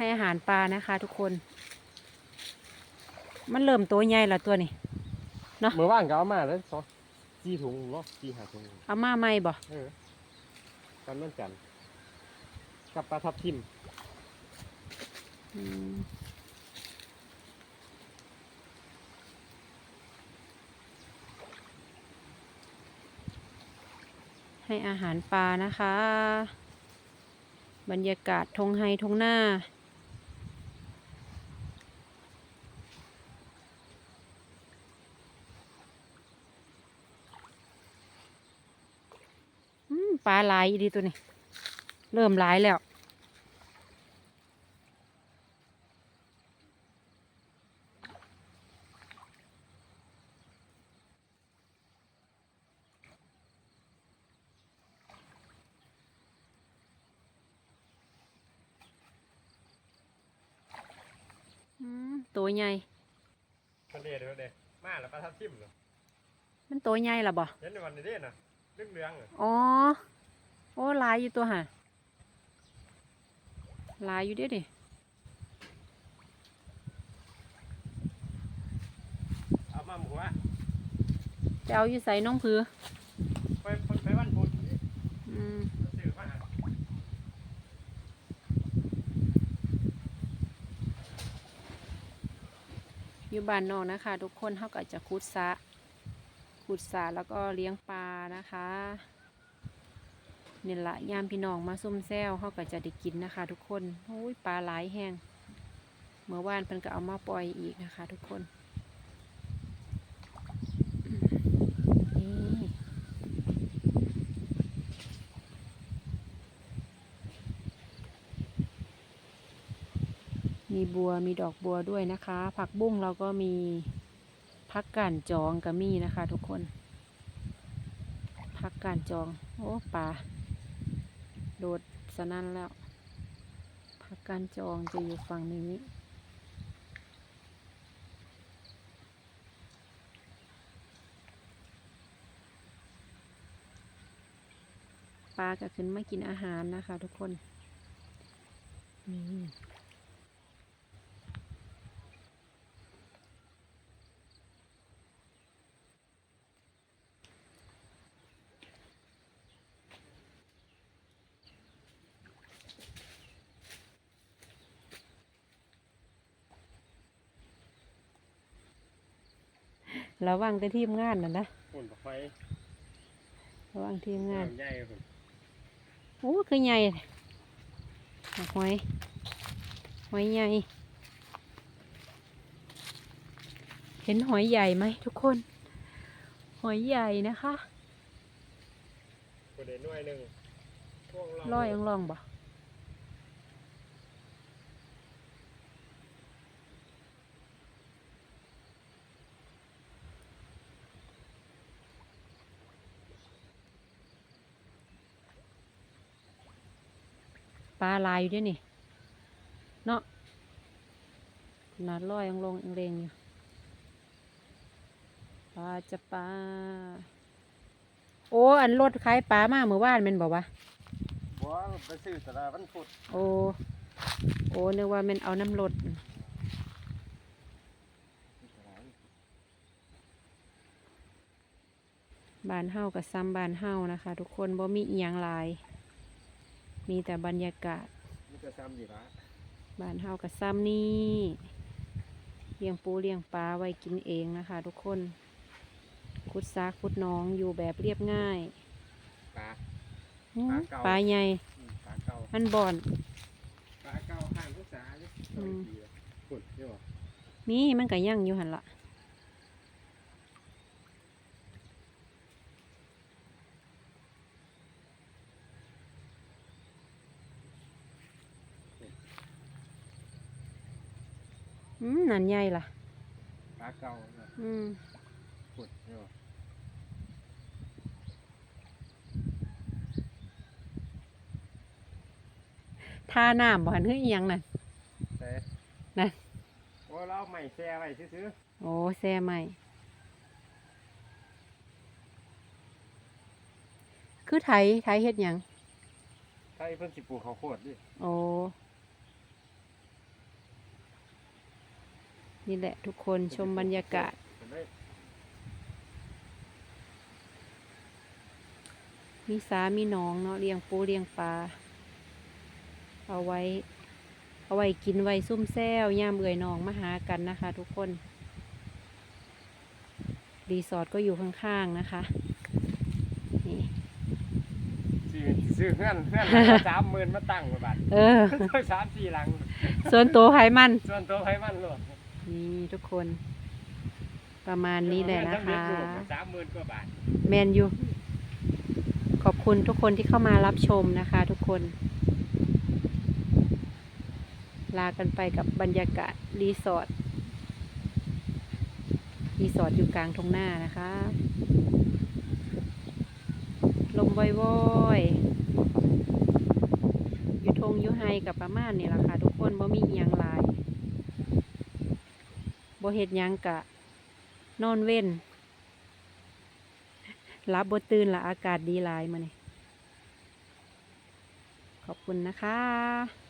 ให้อาหารปลานะคะ ทุกคน มันเริ่มตัวใหญ่และตัวนี้เนาะเมื่อวานก็เอามาแล้วสองสี่ถุงเนาะสี่ห้าถุงเอามาไหมบ่เออกันนั่นกันกับปลาทับทิมอืมให้อาหารปลานะคะ บรรยากาศทงไฮทงหน้า ปลาหลายอีดีตัวนี้ เริ่มหลายแล้วอืมตัวใหญ่มันเด็ดเลยเด็ดมาแล้วปลาทับทิมเนาะมันตัวใหญ่ละบ่เห็นในวันนี้เด้น่ะเรื่องเรื่องๆอะอ๋ อโอ้หลายอยู่ตัวห่ะหลายอยู่เด้ดิเอามาหมูวะจะเอาอยู่ใส่น้องผือไปไปไปวันพุธนี่อืมซื้อมาอยู่บ้านนอกนะคะ ทุกคนเขาก็จะขุดสระขุดสระแล้วก็เลี้ยงปลานะคะ เนี่ยละยามพี่น้องมาซุ่มแซวเขาก็จะได้กินนะคะ ทุกคนโอ้ยปลาหลายแห้งเมื่อวานเพิ่นก็เอามาปล่อยอีกนะคะ ทุกคนมนี่มีบัวมีดอกบัวด้วยนะคะ ผักบุ้งเราก็มีผักกานจองก็มีนะคะ ทุกคนผักกานจอง โอ้ป่า โดดสนั่นแล้วผักการจองจะอยู่ฝั่งนี้ปลาก็ขึ้นมากินอาหารนะคะทุกคนนี่ ระวังแต่ทีมงานน่ะนะฝุ่นไฟระวังทีมงานใหญ่ฝุ่นโอ้คือใหญ่หอยหอยใหญ่ เห็นหอยใหญ่ไหมทุกคน หอยใหญ่นะคะฝุ่นเด่นหน่วยหนึ่งพวกเราลอยอังลองบ่ ปลาลายอยู่ด้วยนี่ เนาะขนาดลอยอังลงอังเลงอยู่ปลาจะปลา โอ้ อันรถขายปลามาเมื่อวานแมันบอกว่าบัวไปซื้อตลาดวันพุธโอ้ โอ้นึกว่าแมันเอาน้ำรถบ้านเฮากับซ้ำบ้านเฮานะคะ ทุกคนบ่มีอีหยังหลาย มีแต่บรรยากาศนี่จะซ้ำอยู่ละบ้านเฮากับซ้ำนี่เลี้ยงปูเลี้ยงปลาไว้กินเองนะคะ ทุกคนขุดซากขุดหน้องอยู่แบบเรียบง่ายปลาอื้อปลาเก่าปลาใหญ่อืมปลาเก่ามันบ่อนปลาเก่าข้างภาษาเนี่ยอืมฝุ่นนี่หรอนี่มันก็ยั่งอยู่หันละ อืมนั่นใหญ่ล่ะปลาเก่าเนี่ยอืมฝุ่นนี่หรอท่าน้ำบ่หันเฮ้ยอิหยังนั่นแต่นะว่าเราไม่แช่ไว้ซื้อโอ้แซ่ใหม่คือไถไถเฮ็ดหยังๆถ้าไอ้เพิ่นสิปลูกข้าวโพดดิโอ้ นี่แหละทุกคนชมบรรยากาศ มีสามีน้องเนาะเลี้ยงปูเลี้ยงปลา เอาไว้ เอาไว้กินไว้ซุ่มแซวย่ามเอื่อยน้องมาหากันนะคะ ทุกคน รีสอร์ทก็อยู่ข้างๆนะคะนี่ซื้อซื้อเงื่อนเงื่อนหลังละสามหมื่นมาตั้งไว้บัดเออสามสี่หลัง ส่วนตัวไขมัน ส่วนตัวให้มันโลด นี่ทุกคน ประมาณนี้แหละนะคะสามหมื่นกว่าบาทแมนยูขอบคุณทุกคนที่เข้ามารับชมนะคะ ทุกคน ลากันไปกับบรรยากาศรีสอร์ทรีสอร์ทอยู่กลางทงหน้านะคะ ลมว่อยๆอยู่ทงอยู่ไฮกับประมาณนี่แหละค่ะ ทุกคนบ่มีอิหยังลาย บ่เฮ็ดหยังกะ นอนเว้นรับบตื่นละอากาศดีหลายมาเนี่ยขอบคุณนะคะ